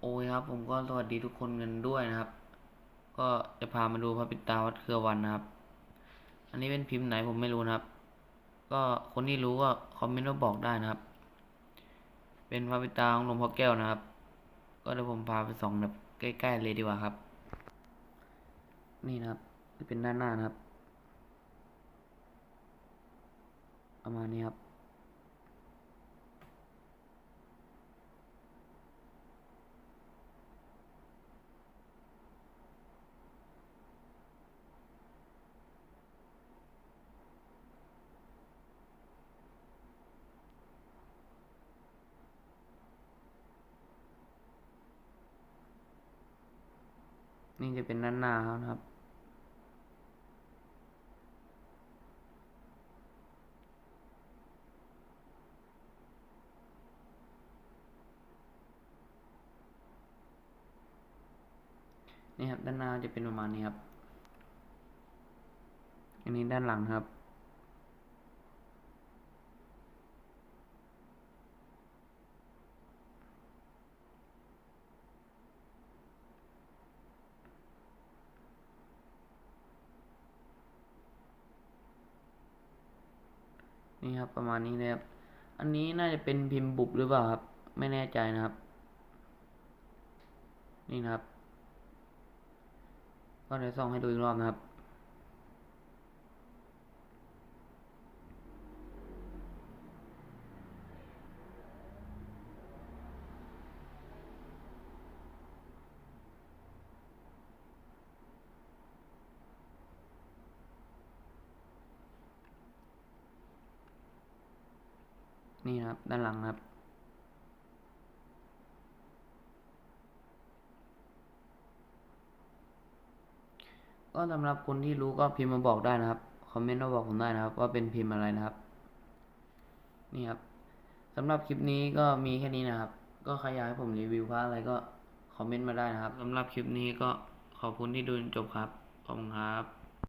โอ้ยครับ ผมก็สวัสดีทุกคนกันด้วยนะครับ ก็จะพามาดูพระปิตาวัดเครือวันนะครับ อันนี้เป็นพิมพ์ไหนผมไม่รู้นะครับ ก็คนที่รู้ก็คอมเมนต์มาบอกได้นะครับ เป็นพระปิตาของหลวงพ่อแก้วนะครับ ก็เดี๋ยวผมพาไปส่องแบบใกล้ๆเลยดีกว่าครับ นี่นะครับจะเป็นด้านหน้านะครับประมาณนี้ครับ นี่จะเป็นด้านหน้าเขานะครับ นี่ครับด้านหน้าจะเป็นประมาณนี้ครับ อันนี้ด้านหลังครับ นี่ครับประมาณนี้นะครับ อันนี้น่าจะเป็นพิมพ์บุบหรือเปล่าครับ ไม่แน่ใจนะครับ นี่นะครับ ก็เดี๋ยวส่องให้ดูอีกรอบนะครับ นี่นะครับ ด้านหลังครับ ก็สำหรับคนที่รู้ก็พิมพ์มาบอกได้นะครับ คอมเมนต์มาบอกผมได้นะครับ ว่าเป็นพิมพ์อะไรนะครับ นี่ครับสำหรับคลิปนี้ก็มีแค่นี้นะครับ ก็ใครอยากให้ผมรีวิวพระอะไรก็คอมเมนต์มาได้นะครับสำหรับคลิปนี้ก็ขอบคุณที่ดูจนจบครับ ขอบคุณครับ